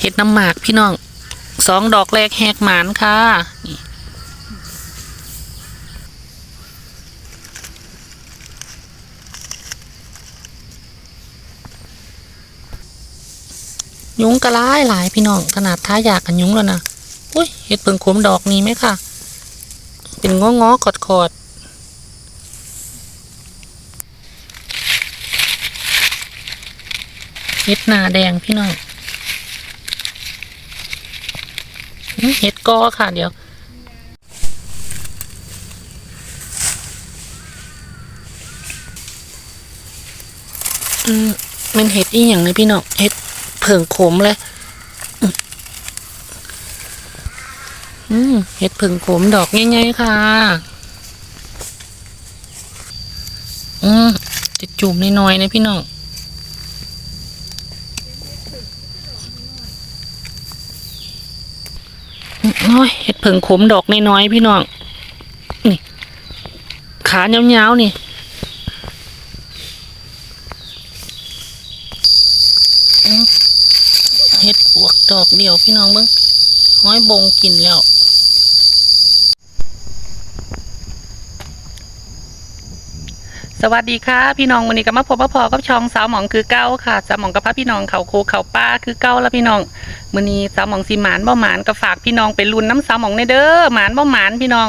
เห็ดน้ำหมากพี่น้องสองดอกแรกแหกหมานค่ะนี่ยุงกระไลหลายพี่น้องขนาดท้ายอยากกันยุงแล้วนะอุ้ยเห็ดเพิ่งขมดอกนี้ไหมค่ะ เป็นง้องๆกอดกอดเห็ดหนาแดงพี่น้อง อืม เห็ดกอค่ะเดี๋ยวอืมมันเห็ดอีหยังเลยพี่น้องเห็ดเผิงขมเลยอืมอืมเห็ดเผิงขมดอกง่ายๆค่ะ อืมจะจุ่มน้อยๆนะพี่น้อง โอ้ยเห็ดเผิงขมดอกน้อยๆพี่น้อง นี่ ขาเงาๆนี่เห็ดปวกดอกเดียวพี่น้องเบิ้งห้อยบงกินแล้ว สวัสดีค่ะพี่น้องวันนี้ก็มาพบมาพอกับช่องสาวหมองคือเก้าค่ะสาวหมองกับพระพี่น้องเขาโคเขาป้าคือเก้าแล้วพี่น้องมื้อนี้สาวหมองสิหมานบ่หมานก็ฝากพี่น้องไปลุ้นน้ำสาวหมองในเด้อหมานบ่หมานพี่น้อง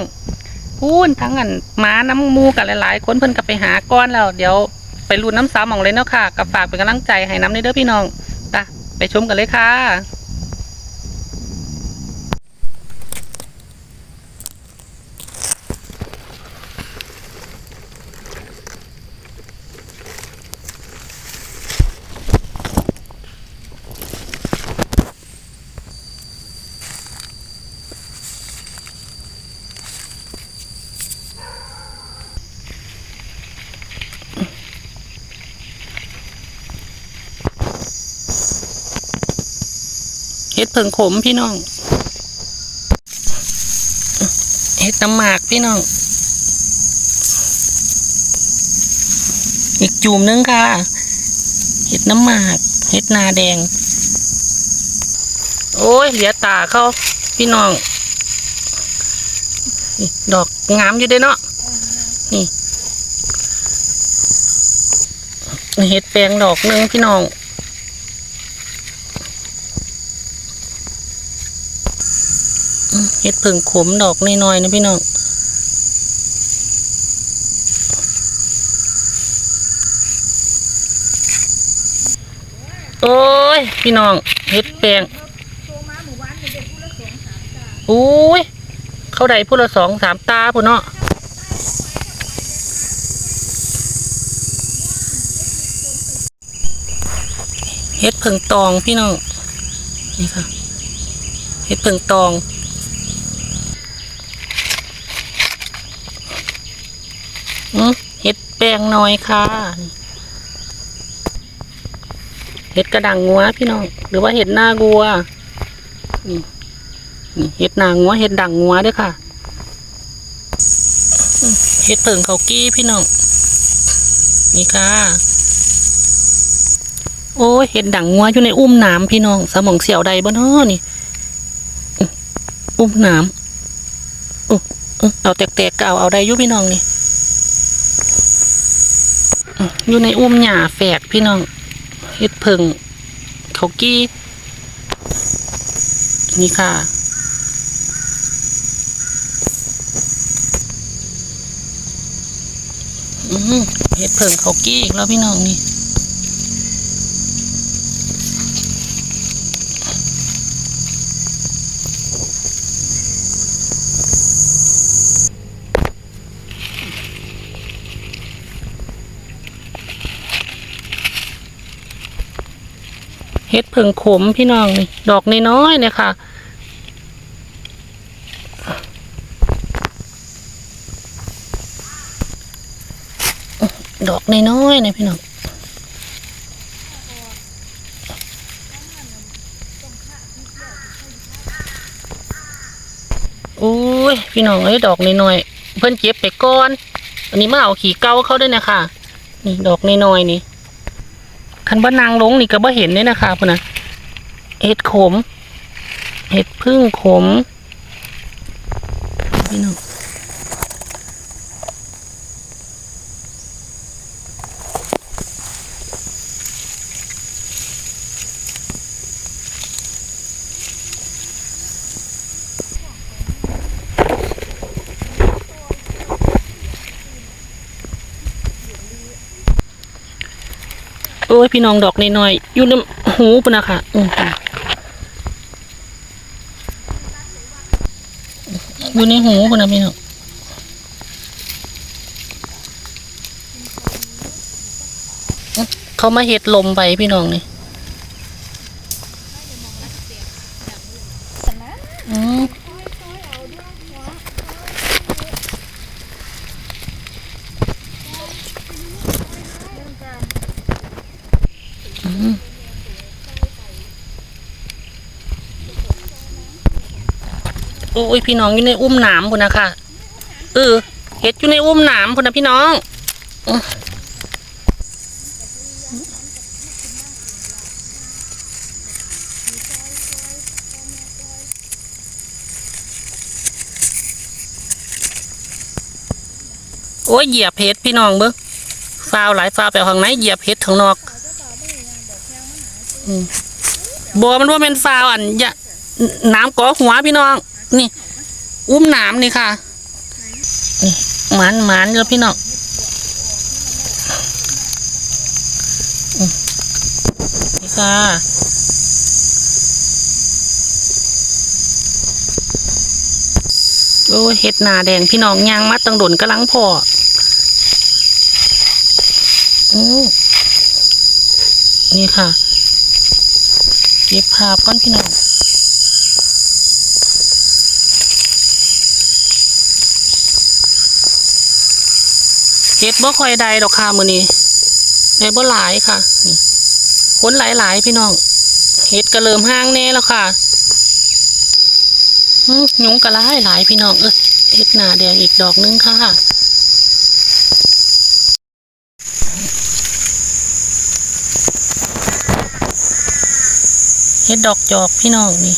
พูนทั้งอันหมาน้ำมูกันหลายๆคนเพิ่นก็ไปหาก้อนแล้วเดี๋ยวไปลุ้นน้ำสาวหมองเลยเนาะค่ะก็ฝากเป็นกำลังใจให้น้ำในเด้อพี่น้องไปชมกันเลยค่ะ เห็ดเผิงขมพี่น้อง เห็ดน้ำหมากพี่น้อง อีกจูมนึงค่ะ เห็ดน้ำหมาก เห็ดนาแดง โอ้ย เหลียตาเขาพี่น้องนี่ดอกงามอยู่เด้เนาะ นี่ เห็ดแปลงดอกหนึงพี่น้อง เห็ดผึ่งขมดอกน้อยๆนะพี่น้องโอ้ย พี่น้องเห็ดแปลงโอ้ย เข้าได้พูดละสองสามตาพูนเนาะเห็ดผึ่งตองพี่น้อง นี่ค่ะ เห็ดผึ่งตอง อืม เห็ดแปลงน้อยค่ะ เห็ดกระดังงัวพี่น้อง หรือว่าเห็ดหน้างัว นี่เห็ดหน้างัวเห็ดดังงัวด้วยค่ะ เห็ดเผิงเขากี้พี่น้อง นี่ค่ะ โอ้ยเห็ดดังงัวอยู่ในอุ้มน้ำพี่น้อง สมองเสียวใดบ่เนาะนี่อื้ออุ้มน้ำอุ๊ยอุ๊ยเอาแตกๆก็เอาเอาได้ยู่พี่น้องนี่ อยู่ในอุ้มหญ้าแฝกพี่น้องเฮ็ดเพิงเขากี้นี่ค่ะอืมเฮ็ดเพิงเขากี้อีกแล้วพี่น้องนี่ เฮ็ดเพิงขมพี่น้องนี่ดอกน้อยๆเนี่ยค่ะ ดอกน้อยๆเนี่ยพี่น้องโอ้ยพี่น้องเอ้ยดอกน้อยๆเพิ่นเก็บไปก่อน อันนี้มาเอาขี่เก้าเข้าด้วยนะคะนี่ดอกน้อยๆนี่ คันบ่นางลงนี่ก็บ่เห็นเนี่ยนะคะพุ่นนะเห็ดขม เห็ดพึ่งขมพี่น้อง อ้ยพี่น้องดอกน้อยๆอยู่น้ำหูปุ่นนะคะอืออยู่ในหูปุ่นนะพี่น้องเขามาเห็ดลมไปพี่น้องนี่ โอ้ยพี่น้องอยู่ในอุ้มหนามพุ่นนะคะเออเห็ดอยู่ในอุ้มหนามพุ่นนะพี่น้องโอ้ยเหยียบเห็ดพี่น้องเบิ้งฟาวหลายฟาวไปข้างในเหยียบเห็ดข้างนอกบัวมันว่าเป็นฟาวอันยะน้ำก่อหัวพี่น้อง นี่ อุ้มหนามนี่ค่ะนี่หมานหมานแล้วพี่น้องนี่ค่ะโอ้ยเห็ดหนาแดงพี่น้องยางมัดตังดนกำลังพออืมนี่ค่ะ เก็บภาพก่อนพี่น้อง ฮ็ดบ่ค่อยได้ดอกค่ะมื้อนี้ได้บ่หลายค่ะนี่คนหลายๆพี่น้องเฮ็ดก็เริ่มห้างแน่แล้วค่ะหึยุงก็หลายหลายพี่น้องเอ้ยเฮ็ดหน้าแดงอีกดอกนึงค่ะเฮ็ดดอกจอกพี่น้องนี่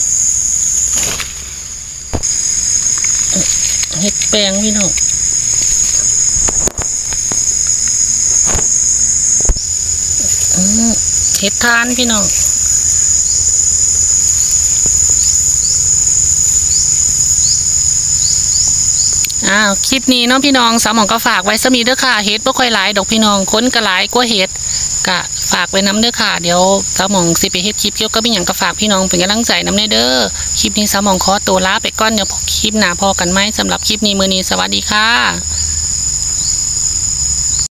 เฮ็ดแปลงพี่น้อง อืม เห็ดทานพี่น้องอ้าวคลิปนี้เนาะพี่น้องสาวหมองก็ฝากไว้สมีเด้อค่ะเฮ็ดบ่ค่อยหลายดอกพี่น้องค้นก็หลายกว่าเฮ็ดกะฝากไว้น้ำเด้อค่ะเดี๋ยวสาวหมองสิไปเฮ็ดคลิปเกี่ยวกับอีหยังก็ฝากพี่น้องเป็นกำลังใจน้ำเด้อคลิปนี้สาวหมองขอตัวลาไปก่อนเดี๋ยวคลิปหน้าพอกันไหมสำหรับคลิปนี้มื้อนี้สวัสดีค่ะ